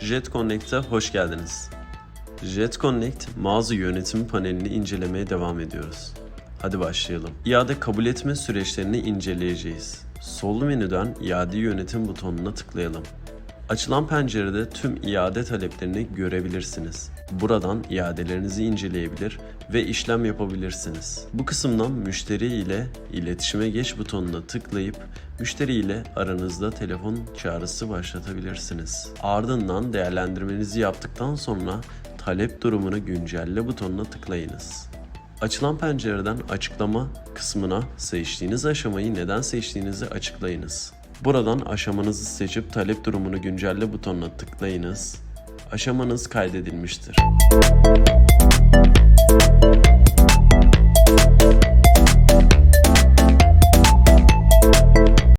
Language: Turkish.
Jet Connect'e hoş geldiniz. Jet Connect mağaza yönetimi panelini incelemeye devam ediyoruz. Hadi başlayalım. İade kabul etme süreçlerini inceleyeceğiz. Sol menüden iade yönetim butonuna tıklayalım. Açılan pencerede tüm iade taleplerini görebilirsiniz. Buradan iadelerinizi inceleyebilir ve işlem yapabilirsiniz. Bu kısımdan müşteri ile iletişime geç butonuna tıklayıp müşteri ile aranızda telefon çağrısı başlatabilirsiniz. Ardından değerlendirmenizi yaptıktan sonra talep durumunu güncelle butonuna tıklayınız. Açılan pencereden açıklama kısmına seçtiğiniz aşamayı neden seçtiğinizi açıklayınız. Buradan aşamanızı seçip talep durumunu güncelle butonuna tıklayınız. Aşamanız kaydedilmiştir.